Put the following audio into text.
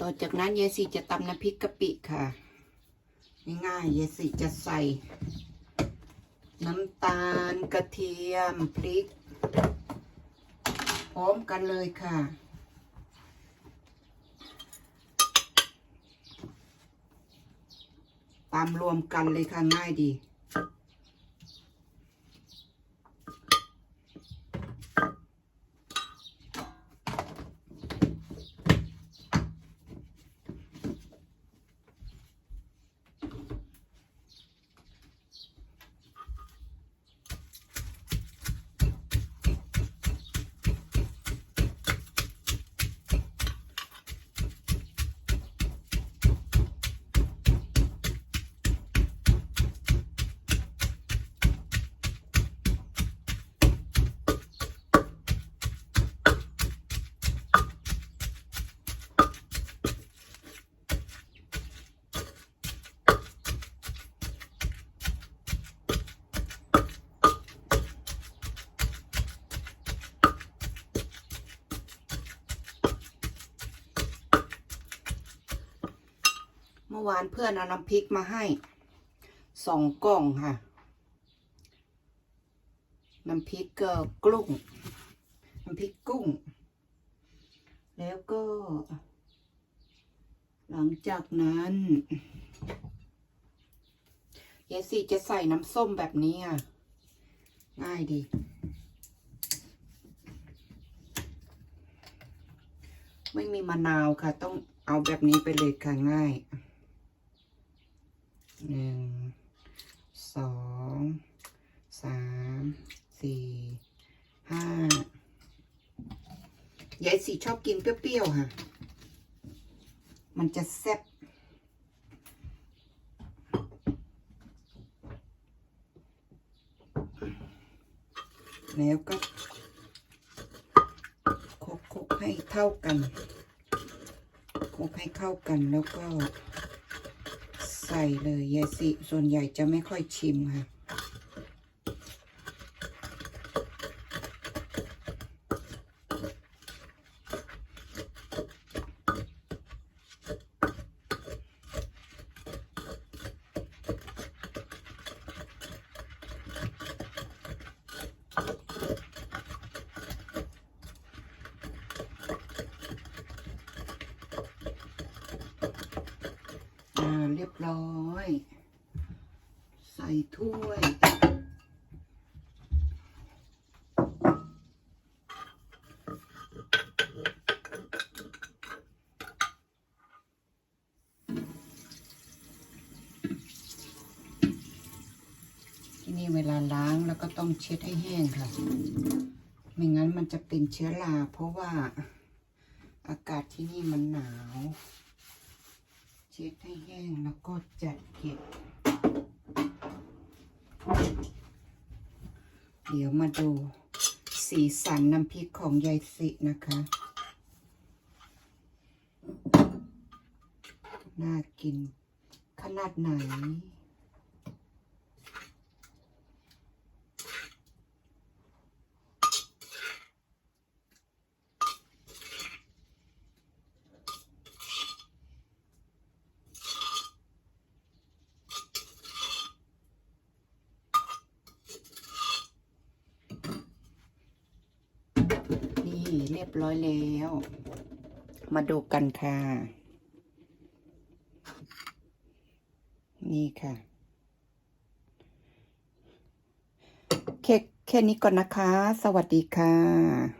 ต่อจากนั้นยายสีจะตำน้ำพริกกะปิค่ะ ง่ายๆยายสีจะใส่ น้ำตาลกระเทียมพริก พร้อมกันเลยค่ะตามรวมกันเลยค่ะง่ายดี มื่อวานเพื่อนเอาน้ำพริกมาให้สองกล่องค่ะ น้ำพริกก็กลุ้งน้ำพริกกุ้ง แล้วก็ หลังจากนั้นยายสี่จะใส่น้ำส้มแบบนี้อะ ง่ายดี ไม่มีมะนาวค่ะ ต้องเอาแบบนี้ไปเลยค่ะง่าย หนึ่งสองสามสี่ห้ายายสีชอบกินเปรี้ยวๆค่ะ มันจะแซ่บแล้วก็คลุกๆให้เท่ากันคลุกให้เข้ากันแล้วก็ ใส่เลยยายสิส่วนใหญ่จะไม่ค่อยชิมค่ะ อ่าเรียบร้อย ใส่ถ้วย ที่นี่เวลาล้างแล้วก็ต้องเช็ดให้แห้งค่ะ ไม่งั้นมันจะเป็นเชื้อราเพราะว่าอากาศที่นี่มันหนาว ช็ดให้แห้งแล้วก็จัดเก็บ เดี๋ยวมาดูสีสันน้ำพริกของยายสินะคะ น่ากินขนาดไหน นี่เรียบร้อยแล้ว มาดูกันค่ะ นี่ค่ะ แค่แค่นี้ก่อนนะคะ สวัสดีค่ะ